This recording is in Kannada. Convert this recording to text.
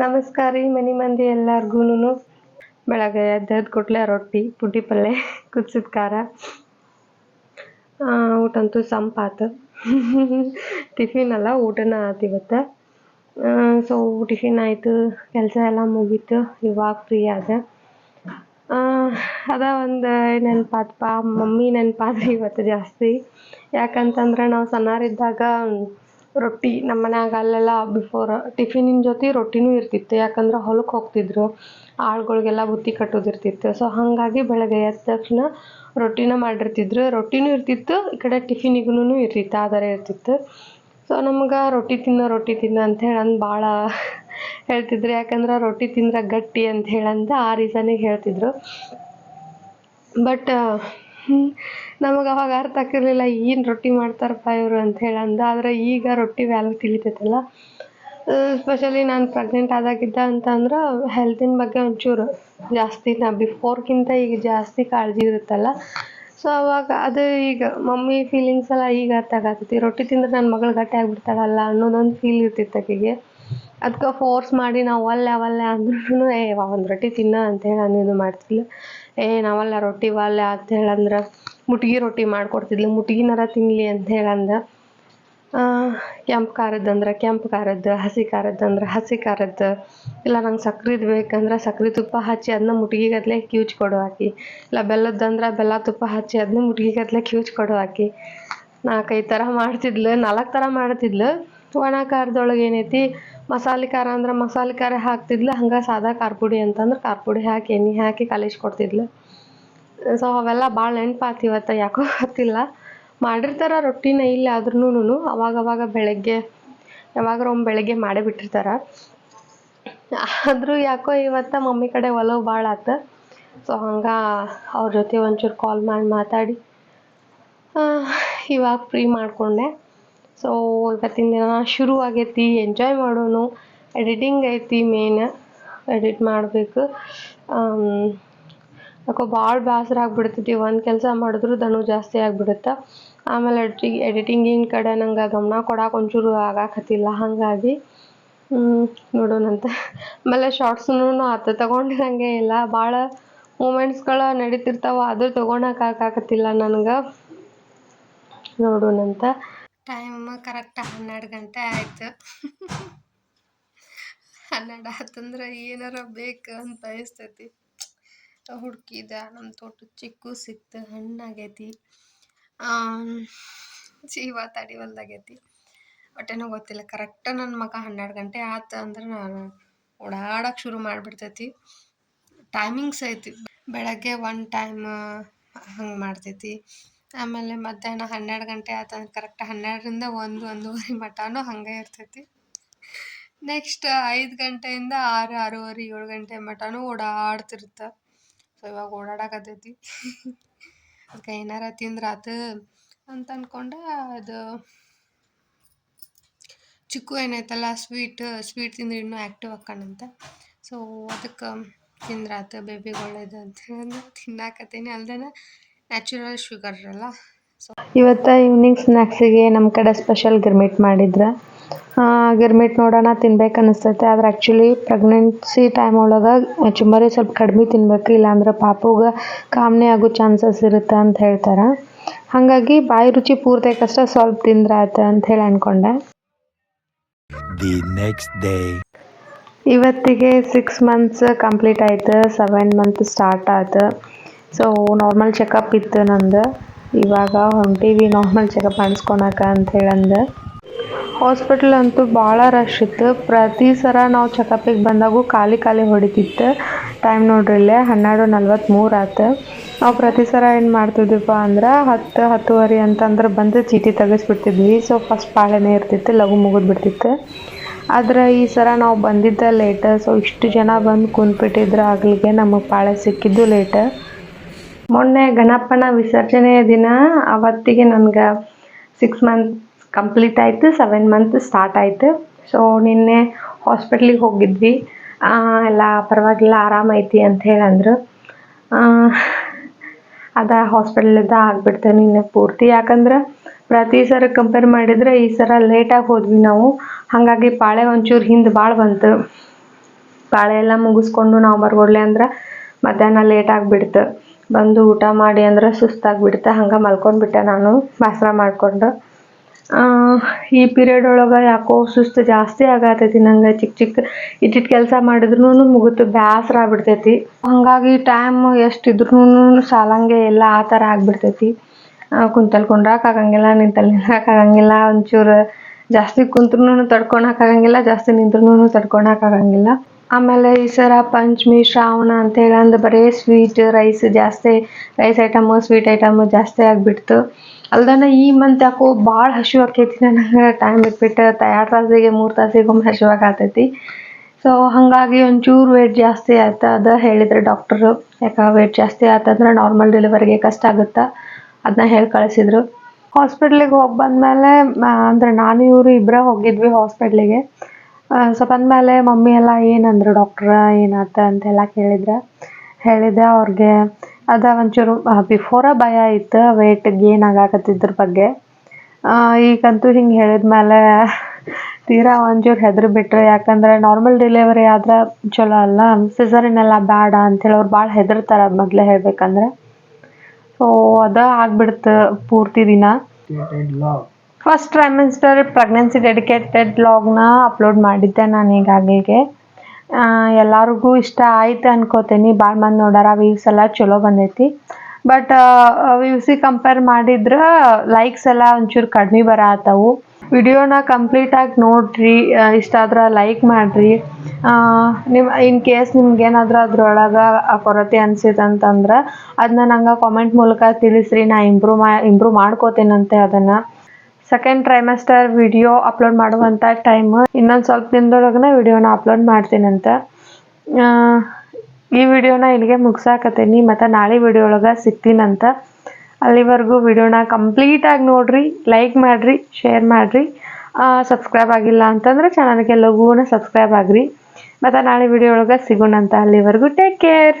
ನಮಸ್ಕಾರ ರೀ ಮನೆ ಮಂದಿ ಎಲ್ಲಾರ್ಗುನು ಬೆಳಗ್ಗೆ ಎದ್ದೆದ್ದು ಕೊಟ್ಲೆ ರೊಟ್ಟಿ, ಪುಂಡಿ ಪಲ್ಯ ಕುದಿಸಿದ ಖಾರ. ಊಟಂತೂ ಸಂಪಾತು. ಟಿಫಿನ್ ಅಲ್ಲ, ಊಟನ ಆತು ಇವತ್ತು. ಸೊ ಟಿಫಿನ್ ಆಯಿತು, ಕೆಲಸ ಎಲ್ಲ ಮುಗೀತು, ಇವಾಗ ಫ್ರೀ ಆದ. ಅದ ಒಂದು ನೆನಪಾತಪ್ಪ, ಮಮ್ಮಿ ನೆನಪಾದ್ರಿ ಇವತ್ತು ಜಾಸ್ತಿ. ಯಾಕಂತಂದ್ರೆ ನಾವು ಸಣ್ಣರಿದ್ದಾಗ ರೊಟ್ಟಿ ನಮ್ಮ ಮನ್ಯಾಗ ಅಲ್ಲೆಲ್ಲ ಬಿಫೋರ್ ಟಿಫಿನಿನ ಜೊತೆ ರೊಟ್ಟಿನೂ ಇರ್ತಿತ್ತು. ಯಾಕಂದ್ರೆ ಹೊಲಕ್ಕೆ ಹೋಗ್ತಿದ್ರು. ಆಳುಗಳಿಗೆಲ್ಲ ಬುತ್ತಿ ಕಟ್ಟೋದಿರ್ತಿತ್ತು. ಸೊ ಹಾಗಾಗಿ ಬೆಳಗ್ಗೆ ಎದ್ದ ತಕ್ಷಣ ರೊಟ್ಟಿನ ಮಾಡಿರ್ತಿದ್ರು. ರೊಟ್ಟಿನೂ ಇರ್ತಿತ್ತು, ಈ ಕಡೆ ಟಿಫಿನಿಗೂ ಇರ್ತಿತ್ತು ಆ ಇರ್ತಿತ್ತು. ಸೊ ನಮ್ಗೆ ರೊಟ್ಟಿ ತಿನ್ನೋ ರೊಟ್ಟಿ ತಿನ್ನೋ ಅಂತೇಳಿ ಅಂದು ಭಾಳ ಹೇಳ್ತಿದ್ರು. ಯಾಕಂದ್ರೆ ರೊಟ್ಟಿ ತಿಂದ್ರೆ ಗಟ್ಟಿ ಅಂತ ಹೇಳಂದು ಆ ರೀಸನಿಗೆ ಹೇಳ್ತಿದ್ರು. ಬಟ್ ನಮಗೆ ಅವಾಗ ಅರ್ಥ ಆಗ್ತಿರ್ಲಿಲ್ಲ, ಏನು ರೊಟ್ಟಿ ಮಾಡ್ತಾರಪ್ಪ ಇವರು ಅಂತ ಹೇಳಿ ಅಂದ. ಆದರೆ ಈಗ ರೊಟ್ಟಿ ವ್ಯಾಲ್ಯೂ ತಿಳಿತೈತಲ್ಲ. ಸ್ಪೆಷಲಿ ನಾನು ಪ್ರೆಗ್ನೆಂಟ್ ಆದಾಗಿದ್ದ ಅಂತಂದ್ರೆ ಹೆಲ್ತಿನ ಬಗ್ಗೆ ಒಂಚೂರು ಜಾಸ್ತಿ ನಾ ಬಿಫೋರ್ಗಿಂತ ಈಗ ಜಾಸ್ತಿ ಕಾಳಜಿ ಇರುತ್ತಲ್ಲ. ಸೊ ಅವಾಗ ಅದು ಈಗ ಮಮ್ಮಿ ಫೀಲಿಂಗ್ಸ್ ಎಲ್ಲ ಈಗ ಅರ್ಥ ಆಗತ್ತೈತಿ ರೊಟ್ಟಿ ತಿಂದ್ರೆ ನನ್ನ ಮಗಳು ಗಟ್ಟಿ ಆಗಿಬಿಡ್ತಾಳಲ್ಲ ಅನ್ನೋದೊಂದು ಫೀಲ್ ಇರ್ತಿತ್ತು ಆಕೆಗೆ. ಅದಕ್ಕೆ ಫೋರ್ಸ್ ಮಾಡಿ ನಾವು ಒಲ್ಲೆ ಒಲ್ಲೆ ಅಂದ್ರೂ ಏ ಒಂದು ರೊಟ್ಟಿ ತಿನ್ನ ಅಂತೇಳಿ ನಾನು ಇದು ಮಾಡ್ತಿದ್ಲು. ಏ ನಾವಲ್ಲ ರೊಟ್ಟಿ ಒಲ್ಲೆ ಅಂತ ಹೇಳಂದ್ರೆ ಮುಟ್ಗಿ ರೊಟ್ಟಿ ಮಾಡ್ಕೊಡ್ತಿದ್ಲು. ಮುಟ್ಗಿನಾರ ತಿನ್ನಲಿ ಅಂತ ಹೇಳಂದ ಕೆಂಪು ಖಾರದ್ದು ಅಂದ್ರೆ ಕೆಂಪು ಖಾರದ್ದು ಹಸಿ ಖಾರದ್ದು ಅಂದ್ರೆ ಹಸಿ ಖಾರದ್ದು ಇಲ್ಲ, ನಂಗೆ ಸಕ್ರೆದು ಬೇಕಂದ್ರೆ ಸಕ್ರೆ ತುಪ್ಪ ಹಚ್ಚಿ ಅದನ್ನ ಮುಟ್ಗಿಗತ್ಲೆ ಕ್ಯೂಚ್ ಕೊಡು ಹಾಕಿ ಇಲ್ಲ ಬೆಲ್ಲದ್ದಂದ್ರೆ ಬೆಲ್ಲ ತುಪ್ಪ ಹಚ್ಚಿ ಅದನ್ನ ಮುಟ್ಗಿಗತ್ಲೆ ಕ್ಯೂಚ್ ಕೊಡು ಹಾಕಿ ನಾಲ್ಕೈದು ಥರ ಮಾಡ್ತಿದ್ಲು, ನಾಲ್ಕು ಥರ ಮಾಡ್ತಿದ್ಲು. ಒಣ ಖಾರದೊಳಗೆ ಏನೈತಿ ಮಸಾಲೆ ಖಾರ ಅಂದ್ರೆ ಮಸಾಲೆ ಖಾರ ಹಾಕ್ತಿದ್ಲು, ಹಂಗೆ ಸಾದಾ ಖಾರ ಪುಡಿ ಅಂತಂದ್ರೆ ಖಾರ ಪುಡಿ ಹಾಕಿ, ಎಣ್ಣೆ ಹಾಕಿ ಕಲಿಸ್ಕೊಡ್ತಿದ್ಲು ಸೊ ಅವೆಲ್ಲ ಭಾಳ ನೆನ್ಪಾತು ಇವತ್ತು, ಯಾಕೋ ಗೊತ್ತಿಲ್ಲ. ಮಾಡಿರ್ತಾರೆ ರೊಟ್ಟಿನ ಇಲ್ಲ ಆದ್ರೂನು ಅವಾಗ ಅವಾಗ ಬೆಳಗ್ಗೆ ಯಾವಾಗಾರ ಒಮ್ಮೆ ಬೆಳಗ್ಗೆ ಮಾಡೇ ಬಿಟ್ಟಿರ್ತಾರೆ. ಆದರೂ ಯಾಕೋ ಇವತ್ತು ಮಮ್ಮಿ ಕಡೆ ಒಲವು ಭಾಳ ಆತು. ಸೊ ಹಂಗೆ ಅವ್ರ ಜೊತೆ ಒಂಚೂರು ಕಾಲ್ ಮಾಡಿ ಮಾತಾಡಿ ಇವಾಗ ಫ್ರೀ ಮಾಡಿಕೊಂಡೆ. ಸೊ ಇವತ್ತಿನ ದಿನ ಶುರು ಆಗೈತಿ ಎಂಜಾಯ್ ಮಾಡೋಣ ಎಡಿಟಿಂಗ್ ಐತಿ ಮೇನ್ ಎಡಿಟ್ ಮಾಡಬೇಕು. ಯಾಕೋ ಭಾಳ ಬೇಸರ ಆಗ್ಬಿಡ್ತೈತಿ. ಒಂದು ಕೆಲಸ ಮಾಡಿದ್ರು ದಣು ಜಾಸ್ತಿ ಆಗ್ಬಿಡುತ್ತೆ. ಆಮೇಲೆ ಎಡಿಟಿಂಗ್ ಎಡಿಟಿಂಗಿನ ಕಡೆ ನಂಗೆ ಗಮನ ಕೊಡಕ್ಕೆ ಒಂಚೂರು ಆಗಾಕತ್ತಿಲ್ಲ. ಹಾಗಾಗಿ ನೋಡೋಣಂತೆ ಆಮೇಲೆ ಶಾರ್ಟ್ಸ್ನೂ ಅದು ತಗೊಂಡಿರಂಗೆ ಇಲ್ಲ. ಭಾಳ ಮೂಮೆಂಟ್ಸ್ಗಳು ನಡೀತಿರ್ತಾವೆ, ಅದು ತೊಗೊಳಕ್ಕೆ ಆಗಾಕತ್ತಿಲ್ಲ ನನಗೆ. ನೋಡೋಣಂತ ಟೈಮ್ ಕರೆಕ್ಟ್ ಹನ್ನೆರಡು ಗಂಟೆ ಆಯಿತು. ಹನ್ನೆರಡು ಆತಂದ್ರೆ ಏನಾರ ಬೇಕು ಅಂತ ಅನಿಸ್ತೈತಿ. ಹುಡುಕಿದ ನಮ್ಮ ತೋಟದ ಚಿಕ್ಕು ಸಿಕ್ತು, ಹಣ್ಣಾಗೈತಿ. ಜೀವ ತಡಿ ಹೊಲ್ದಾಗೈತಿ. ಒಟ್ಟೇನೋ ಗೊತ್ತಿಲ್ಲ, ಕರೆಕ್ಟ್ ನನ್ನ ಮಗ ಹನ್ನೆರಡು ಗಂಟೆ ಆತು ಅಂದ್ರೆ ನಾನು ಓಡಾಡಕ್ಕೆ ಶುರು ಮಾಡಿಬಿಡ್ತೈತಿ. ಟೈಮಿಂಗ್ಸ್ ಐತಿ. ಬೆಳಗ್ಗೆ ಒನ್ ಟೈಮ್ ಹಂಗೆ ಮಾಡ್ತೈತಿ. ಆಮೇಲೆ ಮಧ್ಯಾಹ್ನ ಹನ್ನೆರಡು ಗಂಟೆ ಆತಂದ್ರೆ ಕರೆಕ್ಟ್ ಹನ್ನೆರಡರಿಂದ ಒಂದು, ಒಂದೂವರೆ ಮಟನೂ ಹಂಗೆ ಇರ್ತೈತಿ. ನೆಕ್ಸ್ಟ್ ಐದು ಗಂಟೆಯಿಂದ ಆರು, ಆರೂವರೆ, ಏಳು ಗಂಟೆ ಮಟನೂ ಓಡಾಡ್ತಿರುತ್ತೆ. ಸೊ ಇವಾಗ ಓಡಾಡಕತ್ತೈತಿ ಅದಕ್ಕೆ ಏನಾರ ತಿಂದ್ರಾತು ಅಂತ ಅಂದ್ಕೊಂಡೆ ಅದು ಚಿಕ್ಕು ಏನೈತಲ್ಲ ಸ್ವೀಟ್ ಸ್ವೀಟ್ ತಿಂದ್ರೆ ಇನ್ನೂ ಆ್ಯಕ್ಟಿವ್ ಹಾಕೊಂಡಂತ. ಸೊ ಅದಕ್ಕೆ ತಿಂದ್ರಾತು ಬೇಬಿಗೆ ಒಳ್ಳೇದು ಅಂತ ತಿನ್ನಾಕತ್ತೀನಿ. ಅಲ್ದೇ ನ್ಯಾಚುರಲ್ ಶುಗರ್ ಅಲ್ಲ. ಇವತ್ತ ಈವ್ನಿಂಗ್ ಸ್ನ್ಯಾಕ್ಸಿಗೆ ನಮ್ಮ ಕಡೆ ಸ್ಪೆಷಲ್ ಗಿರ್ಮಿಟ್ ಮಾಡಿದ್ರೆ. ಗಿರ್ಮಿಟ್ ನೋಡೋಣ ತಿನ್ಬೇಕು ಅನಿಸ್ತೈತೆ. ಆದ್ರೆ ಆ್ಯಕ್ಚುಲಿ ಪ್ರೆಗ್ನೆನ್ಸಿ ಟೈಮ್ ಒಳಗೆ ಚುಮ್ಮರಿ ಸ್ವಲ್ಪ ಕಡಿಮೆ ತಿನ್ಬೇಕು. ಇಲ್ಲಾಂದ್ರೆ ಪಾಪುಗೆ ಕಾಮನೆ ಆಗೋ ಚಾನ್ಸಸ್ ಇರುತ್ತೆ ಅಂತ ಹೇಳ್ತಾರೆ. ಹಾಗಾಗಿ ಬಾಯಿ ರುಚಿ ಪೂರ್ತೈಕಷ್ಟ ಸ್ವಲ್ಪ ತಿಂದ್ರೆ ಆಯ್ತು ಅಂತ ಹೇಳಿ ಅನ್ಕೊಂಡೆ. The next day. ಇವತ್ತಿಗೆ ಸಿಕ್ಸ್ ಮಂತ್ಸ್ ಕಂಪ್ಲೀಟ್ ಆಯ್ತು. ಸೆವೆನ್ ಮಂತ್ ಸ್ಟಾರ್ಟ್ ಆಯ್ತು. ಸೊ ನಾರ್ಮಲ್ ಚೆಕಪ್ ಇತ್ತು ನಂದು. ಇವಾಗ ಹೊಂಟಿವಿ ನಾರ್ಮಲ್ ಚೆಕಪ್ ಮಾಡಿಸ್ಕೊಳಕ ಅಂತ ಹೇಳಂದು ಹಾಸ್ಪಿಟಲ್ ಅಂತೂ ಭಾಳ ರಶ್ ಇತ್ತು. ಪ್ರತಿ ಸಲ ನಾವು ಚೆಕಪಿಗೆ ಬಂದಾಗೂ ಖಾಲಿ ಖಾಲಿ ಹೊಡಿತಿತ್ತು. ಟೈಮ್ ನೋಡ್ರಿ ಇಲ್ಲೇ ಹನ್ನೆರಡು ನಲ್ವತ್ತ್ಮೂರು ಆತು. ನಾವು ಪ್ರತಿ ಸಲ ಏನು ಮಾಡ್ತಿದ್ವಿಪ್ಪ ಅಂದ್ರೆ ಹತ್ತು ಹತ್ತುವರೆ ಅಂತಂದ್ರೆ ಬಂದು ಚೀಟಿ ತೆಗೆಸ್ಬಿಡ್ತಿದ್ವಿ. ಸೊ ಫಸ್ಟ್ ಪಾಳೆನೇ ಇರ್ತಿತ್ತು ಲಘು ಮುಗಿದ್ಬಿಡ್ತಿತ್ತು ಆದ್ರೆ ಈ ಸಲ ನಾವು ಬಂದಿದ್ದ ಲೇಟ ಸೊ ಇಷ್ಟು ಜನ ಬಂದು ಕುಂತ್ಬಿಟ್ಟಿದ್ರೆ ಆಗಲಿಗೆ ನಮಗೆ ಪಾಳೆ ಸಿಕ್ಕಿದ್ದು ಲೇಟ್ ಮೊನ್ನೆ ಗಣಪನ ವಿಸರ್ಜನೆಯ ದಿನ, ಅವತ್ತಿಗೆ ನನ್ಗೆ ಸಿಕ್ಸ್ ಮಂತ್ ಕಂಪ್ಲೀಟ್ ಆಯಿತು ಸೆವೆನ್ ಮಂತ್ ಸ್ಟಾರ್ಟ್ ಆಯಿತು. ಸೊ ನಿನ್ನೆ ಹಾಸ್ಪಿಟ್ಲಿಗೆ ಹೋಗಿದ್ವಿ. ಎಲ್ಲ ಪರವಾಗಿಲ್ಲ ಆರಾಮೈತಿ ಅಂತ ಹೇಳಂದ್ರು. ಅದ ಹಾಸ್ಪಿಟ್ಲಿಂದ ಆಗ್ಬಿಡ್ತು ನಿನ್ನೆ ಪೂರ್ತಿ. ಯಾಕಂದ್ರೆ ಪ್ರತಿ ಸರ ಕಂಪೇರ್ ಮಾಡಿದ್ರೆ ಈ ಸಲ ಲೇಟಾಗಿ ಹೋದ್ವಿ ನಾವು. ಹಾಗಾಗಿ ಪಾಳೆ ಒಂಚೂರು ಹಿಂದೆ ಭಾಳ ಬಂತು. ಪಾಳೆ ಎಲ್ಲ ಮುಗಿಸ್ಕೊಂಡು ನಾವು ಬರ್ಗೊಡ್ಲೆ ಅಂದ್ರೆ ಮಧ್ಯಾಹ್ನ ಲೇಟ್ ಆಗಿಬಿಡ್ತು. ಬಂದು ಊಟ ಮಾಡಿ ಅಂದ್ರೆ ಹಂಗ ಹಂಗೆ ಮಲ್ಕೊಂಡ್ಬಿಟ್ಟೆ ನಾನು, ಬೇಸ್ರ ಮಾಡಿಕೊಂಡು. ಈ ಪೀರಿಯಡ್ ಒಳಗೆ ಯಾಕೋ ಸುಸ್ತು ಜಾಸ್ತಿ ಆಗತೈತಿ ನಂಗೆ ಚಿಕ್ಕ ಚಿಕ್ಕ ಇಟ್ಟಿಟ್ಟು ಕೆಲಸ ಮಾಡಿದ್ರೂ ಮುಗಿತು ಬೇಸರ ಆಗ್ಬಿಡ್ತೈತಿ. ಹಾಗಾಗಿ ಟೈಮ್ ಎಷ್ಟಿದ್ರೂ ಸಾಲಂಗೆ ಎಲ್ಲ ಆ ಥರ ಆಗ್ಬಿಡ್ತೈತಿ. ಕುಂತಲ್ಲಿ ಆಗಂಗಿಲ್ಲ ನಿಂತಲ್ಲಿ ನಿಂದ್ರಾಕಾಗಂಗಿಲ್ಲ ಒಂಚೂರು ಜಾಸ್ತಿ ಕುಂತ್ರೂನು ತಡ್ಕೊಳಕ್ಕಾಗಂಗಿಲ್ಲ ಜಾಸ್ತಿ ನಿಂತ್ರೂನು ತಡ್ಕೊಳಕ್ ಆಗಂಗಿಲ್ಲ. ಆಮೇಲೆ ಈ ಸರ ಪಂಚಮಿ, ಶ್ರಾವಣ ಅಂತೇಳಿ ಅಂದ್ರೆ ಬರೀ ಸ್ವೀಟ್ ರೈಸ್ ಜಾಸ್ತಿ ರೈಸ್ ಐಟಮು ಸ್ವೀಟ್ ಐಟಮು ಜಾಸ್ತಿ ಆಗಿಬಿಡ್ತು. ಅಲ್ದನ ಈ ಮಂತ್ ಯಾಕೋ ಭಾಳ ಹಸಿವು ಆಕೈತಿ ನನಗೆ ಟೈಮ್ ಬಿಟ್ಬಿಟ್ಟು ಎರಡು ತಾಸಿಗೆ, ಮೂರು ತಾಸಿಗೆ ಒಮ್ಮೆ ಹಸಿವಾಗತೈತಿ ಸೊ ಹಾಗಾಗಿ ಒಂಚೂರು ವೇಟ್ ಜಾಸ್ತಿ ಆಯ್ತು ಅದ ಹೇಳಿದ್ರು ಡಾಕ್ಟರು ಯಾಕೆ ವೇಟ್ ಜಾಸ್ತಿ ಆಯ್ತಂದ್ರೆ ನಾರ್ಮಲ್ ಡೆಲಿವರಿಗೆ ಕಷ್ಟ ಆಗುತ್ತಾ? ಅದನ್ನ ಹೇಳಿ ಕಳಿಸಿದ್ರು. ಹಾಸ್ಪಿಟ್ಲಿಗೆ ಹೋಗಿ ಬಂದಮೇಲೆ ಅಂದರೆ ನಾನು ಇವರು ಇಬ್ಬರೇ ಹೋಗಿದ್ವಿ ಹಾಸ್ಪಿಟ್ಲಿಗೆ ಸೊ ಬಂದಮೇಲೆ ಮಮ್ಮಿ ಎಲ್ಲ ಏನಂದ್ರು, ಡಾಕ್ಟ್ರ, ಏನಾತ? ಅಂತೆಲ್ಲ ಕೇಳಿದ್ರೆ. ಹೇಳಿದೆ ಅವ್ರಿಗೆ, ಅದ ಒಂಚೂರು ಬಿಫೋರ ಭಯ ಇತ್ತು ವೆಯ್ಟ್ ಗೇನ್ ಆಗಾಕತ್ತಿದ್ರ ಬಗ್ಗೆ. ಈಗಂತೂ ಹಿಂಗೆ ಹೇಳಿದ್ಮೇಲೆ ತೀರಾ ಒಂಚೂರು ಹೆದ್ರು ಬಿಟ್ರೆ. ಯಾಕಂದ್ರೆ ನಾರ್ಮಲ್ ಡೆಲಿವರಿ ಆದ್ರೆ ಚಲೋ ಅಲ್ಲ. ಸಿಸರಿನ್ ಎಲ್ಲ ಬೇಡ ಅಂತೇಳಿ ಅವ್ರು ಭಾಳ ಹೆದರ್ತಾರೆ ಮೊದಲೇ ಹೇಳ್ಬೇಕಂದ್ರೆ. ಸೊ ಅದ ಆಗ್ಬಿಡ್ತು ಪೂರ್ತಿ ದಿನ. ಫಸ್ಟ್ ಟ್ರೈಮಿಸ್ಟರ್ ಪ್ರೆಗ್ನೆನ್ಸಿ ಡೆಡಿಕೇಟೆಡ್ ಬ್ಲಾಗ್ನ ಅಪ್ಲೋಡ್ ಮಾಡಿದ್ದೆ ನಾನು ಈಗಾಗಲಿಗೆ ಎಲ್ಲರಿಗೂ ಇಷ್ಟ ಆಯ್ತು ಅನ್ಕೋತೀನಿ. ಭಾಳ ಮಂದಿ ನೋಡಾರ ವ್ಯೂಸ್ ಎಲ್ಲ ಚಲೋ ಬಂದೈತಿ. ಬಟ್ ವ್ಯೂಸಿಗೆ ಕಂಪೇರ್ ಮಾಡಿದ್ರೆ ಲೈಕ್ಸ್ ಎಲ್ಲ ಒಂಚೂರು ಕಡಿಮೆ ಬರತ್ತವು ವಿಡಿಯೋನ ಕಂಪ್ಲೀಟಾಗಿ ನೋಡ್ರಿ ಇಷ್ಟ ಆದ್ರೆ ಲೈಕ್ ಮಾಡಿರಿ. ನಿಮ್ಮ ಇನ್ ಕೇಸ್ ನಿಮ್ಗೆ ಏನಾದರೂ ಅದ್ರೊಳಗೆ ಕೊರತೆ ಅನ್ಸಿತ್ತಂತಂದ್ರೆ ಅದನ್ನ ನಂಗೆ ಕಾಮೆಂಟ್ ಮೂಲಕ ತಿಳಿಸ್ರಿ. ನಾ ಇಂಪ್ರೂವ್ ಮಾ ಇಂಪ್ರೂವ್ ಮಾಡ್ಕೋತೀನಂತೆ ಅದನ್ನು. ಸೆಕೆಂಡ್ ಟ್ರೈಮೆಸ್ಟರ್ ವಿಡಿಯೋ ಅಪ್ಲೋಡ್ ಮಾಡುವಂಥ ಟೈಮ್ ಇನ್ನೊಂದು ಸ್ವಲ್ಪ ದಿನದೊಳಗನೆ ವಿಡಿಯೋನ ಅಪ್ಲೋಡ್ ಮಾಡ್ತೀನಂತ. ಈ ವಿಡಿಯೋನ ಇಲ್ಲಿಗೆ ಮುಗಿಸಾಕತ್ತೀನಿ. ಮತ್ತು ನಾಳೆ ವಿಡಿಯೋ ಒಳಗೆ ಸಿಗ್ತೀನಂತ. ಅಲ್ಲಿವರೆಗೂ ವಿಡಿಯೋನ ಕಂಪ್ಲೀಟಾಗಿ ನೋಡ್ರಿ ಲೈಕ್ ಮಾಡಿರಿ ಶೇರ್ ಮಾಡಿರಿ. ಸಬ್ಸ್ಕ್ರೈಬ್ ಆಗಿಲ್ಲ ಅಂತಂದ್ರೆ ಚಾನಲ್ಗೆ ಲಘುನ ಸಬ್ಸ್ಕ್ರೈಬ್ ಆಗ್ರಿ. ಮತ್ತು ನಾಳೆ ವಿಡಿಯೋ ಒಳಗೆ ಸಿಗೋಣಂತ. ಅಲ್ಲಿವರೆಗೂ ಟೇಕ್ ಕೇರ್